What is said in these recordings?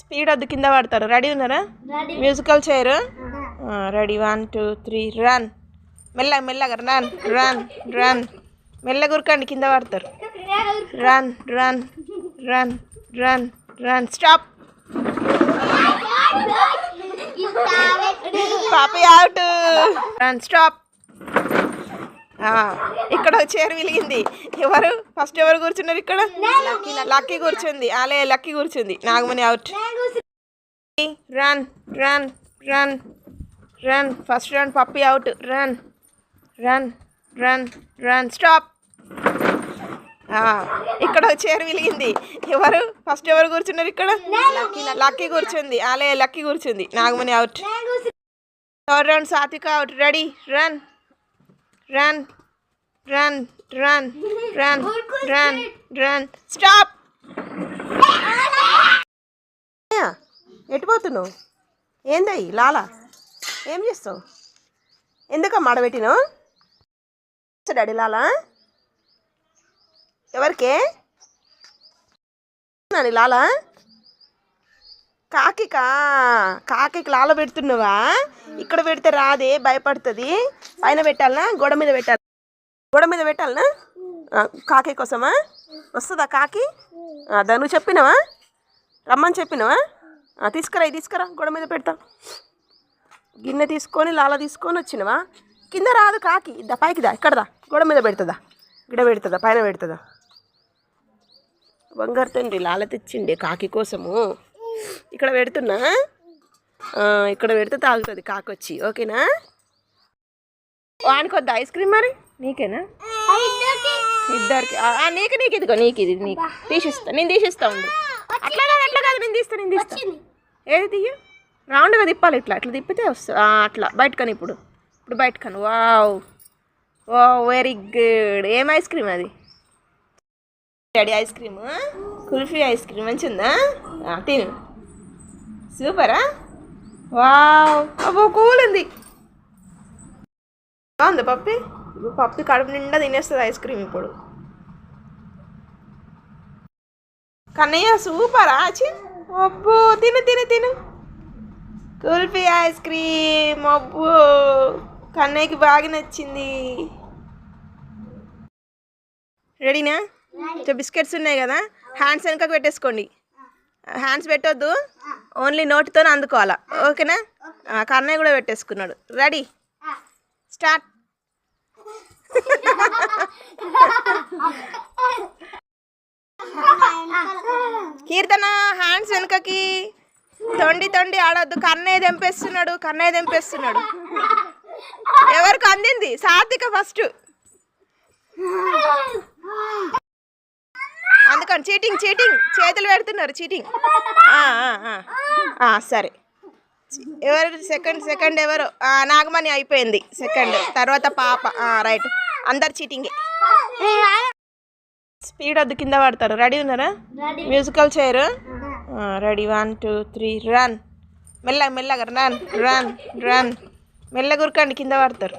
Speed వద్దు కింద పడతారు. రెడీ ఉన్నారా? Musical chair? Ready. One two three run. మెల్లగా మెల్లగా రన్ రన్ రన్. మెల్లగా ఉరకండి కింద పడతారు. Run run run run run. Stop. పాప అవుట్ రన్ స్టాప్ ఇక్కడ ఒక చైర్ విలిగింది ఎవరు? ఫస్ట్ ఎవరు కూర్చున్నారు ఇక్కడ? లక్కీ కూర్చుంది. అలే లక్కీ కూర్చుంది. Nagamani out run run run run first run Pappi out run run run run stop ఇక్కడ ఒక చైర్ విలిగింది ఎవరు? ఫస్ట్ ఎవరు కూర్చున్నారు ఇక్కడ? లక్కీ కూర్చుంది. అలే లక్కీ కూర్చుంది. Nagamani out third round Satvika out ready run run run run run run run stop ఎటు పోతున్నావు? ఏందయ్యి లాలా? ఏం చేస్తావు? ఎందుకు మాడబెట్టినావు డాడీ లాలా? ఎవరికే? నాని లాలా? కాకికా కాకికి లాల పెడుతున్నావా? ఇక్కడ పెడితే రాదే భయపడుతుంది. పైన పెట్టాలనా? గోడ మీద పెట్టాలి గోడ మీద పెట్టాలనా? కాకి కోసమా? వస్తుందా కాకి? అదా నువ్వు చెప్పినావా? రమ్మని చెప్పినావా? తీసుకురా ఇది తీసుకురా గోడ మీద పెడతా. గిన్నె తీసుకొని లాల తీసుకొని వచ్చినవా? కింద రాదు కాకి. దా పైకిదా ఇక్కడదా గోడ మీద పెడుతుందా? గిడ పెడుతుందా? పైన పెడుతుందా? బంగారు తండ్రి లాల తెచ్చిండే కాకి కోసము. ఇక్కడ పెడుతున్నా? ఇక్కడ పెడితే తాగుతుంది కాకొచ్చి. ఓకేనా? వానికొద్దా ఐస్ క్రీమ్ మరి? నీకేనా? ఇద్దరికి. నీకు నీకు ఇదిగో నీకు ఇది నీకు. తీసిస్తా. నేను తీసిస్తా ఉండు. అట్లా కాదు అట్లా కాదు నేను తీస్తా నేను తీస్తా. ఏది తీయ? రౌండ్గా తిప్పాలి ఇట్లా. ఇట్లా తిప్పితే వస్తుంది అట్లా. బయటకని ఇప్పుడు. ఇప్పుడు బయటకను. వావ్. Wow very good. ఏం ఐస్ క్రీమ్ అది? Daddy ice cream? Kulfi ice cream. మంచిగా ఉందా తిను. సూపరా? వావ్. అబ్బో కూల్ ఉంది. బాగుంది పప్పి? పప్పి కడుపు నిండా తినేస్తుంది ఐస్ క్రీమ్ ఇప్పుడు. కన్నయ్య సూపరా? చి అబ్బో తిను తిను తిను. కుల్ఫీ ఐస్ క్రీమ్ అబ్బో. కన్నయ్యకి బాగా నచ్చింది. రెడీనా? బిస్కెట్స్ ఉన్నాయి కదా హ్యాండ్స్ వెనకకు పెట్టేసుకోండి. హ్యాండ్స్ పెట్టొద్దు. ఓన్లీ నోటితో అందుకోవాలా. ఓకేనా? కన్నయ్య కూడా పెట్టేసుకున్నాడు. రెడీ? స్టార్ట్. కీర్తన హ్యాండ్స్ వెనుకకి. తొండి తొండి ఆడొద్దు. కన్నయ్య తెంపేస్తున్నాడు. కన్నయ్య తెంపేస్తున్నాడు. ఎవరికి అందింది సాత్విక ఫస్ట్. అందుకని చీటింగ్ చీటింగ్. చేతులు పెడుతున్నారు చీటింగ్. సరే. ఎవరు? సెకండ్ సెకండ్ ఎవరు? నాగమణి అయిపోయింది. సెకండ్. తర్వాత పాప. రైట్. అందరు చీటింగే. స్పీడ్ వద్దు కింద పడతారు. రెడీ ఉన్నారా? Musical chair? Ready. One two three run. మెల్లగా మెల్లగా రన్ రన్ రన్. మెల్లగా ఉరకండి కింద పడతారు.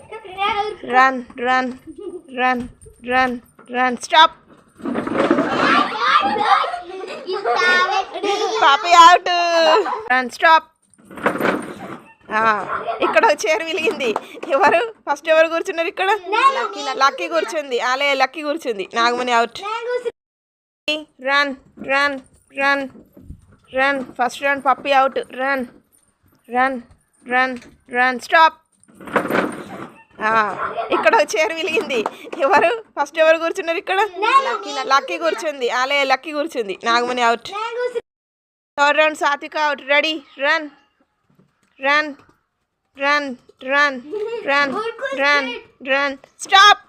Run run run run run. Stop. Pappi out run stop ఇక్కడ చీర చైర్ విలిగింది ఎవరు? ఫస్ట్ ఎవరు కూర్చున్నారు ఇక్కడ? లక్కీ కూర్చుంది. అలే లక్కీ కూర్చుంది. Nagamani out run run run run first run Pappi out run run run run stop ఇక్కడ చీర చైర్ విలిగింది ఎవరు? ఫస్ట్ ఎవరు కూర్చున్నారు ఇక్కడ? లక్కీ కూర్చుంది. అలే లక్కీ కూర్చుంది. Nagamani out third round Satvika out ready run run run run run run run stop